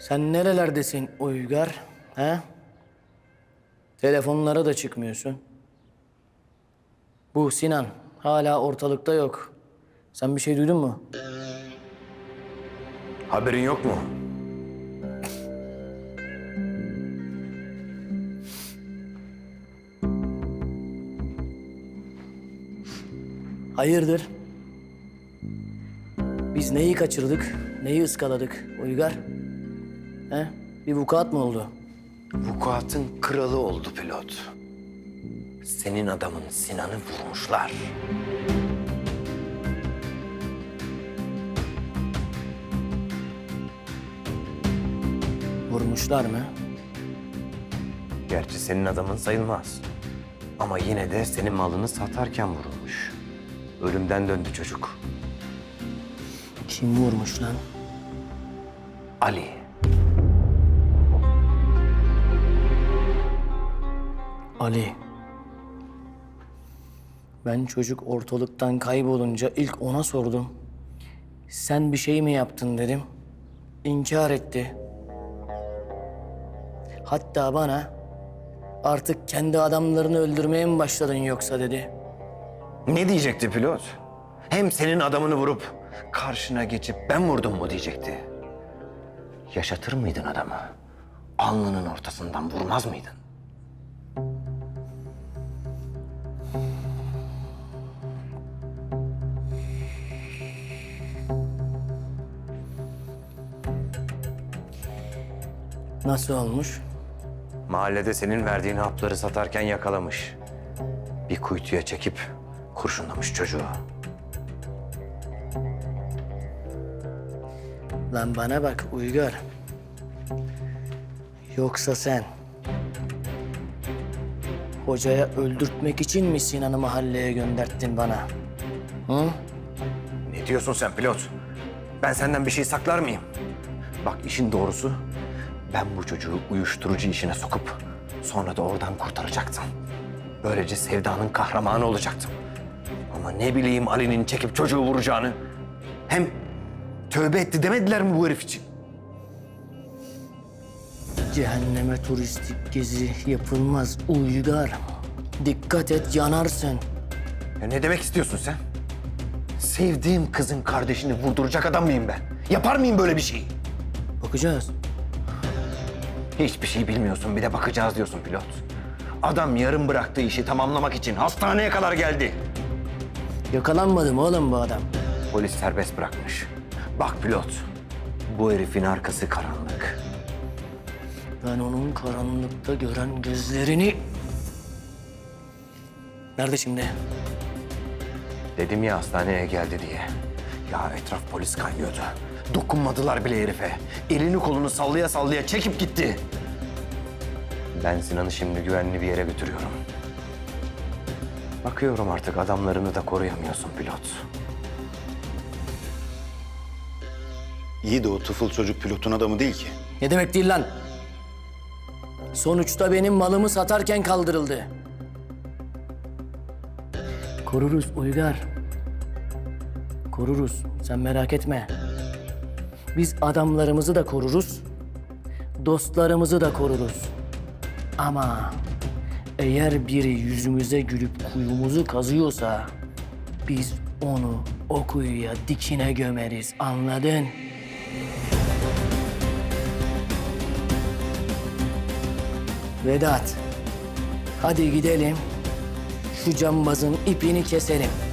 Sen nerelerdesin Uygar? He? Telefonlara da çıkmıyorsun. Bu Sinan hala ortalıkta yok. Sen bir şey duydun mu? Haberin yok mu? Hayırdır? Biz neyi kaçırdık, neyi ıskaladık Uygar? He? Bir vukuat mı oldu? Vukuatın kralı oldu pilot. Senin adamın Sinan'ı vurmuşlar. Vurmuşlar mı? Gerçi senin adamın sayılmaz. Ama yine de senin malını satarken vurulmuş. Ölümden döndü çocuk. Kim vurmuş lan? Ali. Ali. Ben çocuk ortalıktan kaybolunca ilk ona sordum. Sen bir şey mi yaptın dedim. İnkar etti. Hatta bana artık kendi adamlarını öldürmeye mi başladın yoksa dedi. Ne diyecekti pilot? Hem senin adamını vurup karşına geçip ben vurdum mu diyecekti. Yaşatır mıydın adamı? Alnının ortasından vurmaz mıydın? Nasıl olmuş? Mahallede senin verdiğin hapları satarken yakalamış. Bir kuytuya çekip kurşunlamış çocuğu. Lan bana bak Uygar. Yoksa sen hocaya öldürtmek için mi Sinan'ı mahalleye gönderttin bana? Hı? Ne diyorsun sen pilot? Ben senden bir şey saklar mıyım? Bak işin doğrusu ben bu çocuğu uyuşturucu işine sokup sonra da oradan kurtaracaktım. Böylece Sevda'nın kahramanı olacaktım. Ama ne bileyim Ali'nin çekip çocuğu vuracağını. Hem tövbe etti demediler mi bu herif için? Cehenneme turistik gezi yapılmaz Uygar. Dikkat et yanarsın. Ya ne demek istiyorsun sen? Sevdiğim kızın kardeşini vurduracak adam mıyım ben? Yapar mıyım böyle bir şeyi? Bakacağız. Hiçbir şey bilmiyorsun bir de bakacağız diyorsun pilot. Adam yarım bıraktığı işi tamamlamak için hastaneye kadar geldi. Yakalanmadı mı oğlum bu adam? Polis serbest bırakmış. Bak pilot, bu herifin arkası karanlık. Ben onun karanlıkta gören gözlerini... Nerede şimdi? Dedim ya hastaneye geldi diye. Ya etraf polis kaynıyordu. Dokunmadılar bile herife. Elini kolunu sallaya sallaya çekip gitti. Ben Sinan'ı şimdi güvenli bir yere götürüyorum. Bakıyorum artık adamlarını da koruyamıyorsun pilot. İyi de o tıfıl çocuk pilotun adamı değil ki. Ne demek değil lan? Sonuçta benim malımı satarken kaldırıldı. Koruruz Uygar. Koruruz. Sen merak etme. Biz adamlarımızı da koruruz. Dostlarımızı da koruruz. Ama eğer biri yüzümüze gülüp kuyumuzu kazıyorsa biz onu o kuyuya dikine gömeriz. Anladın? Vedat, hadi gidelim. Şu cambazın ipini keselim.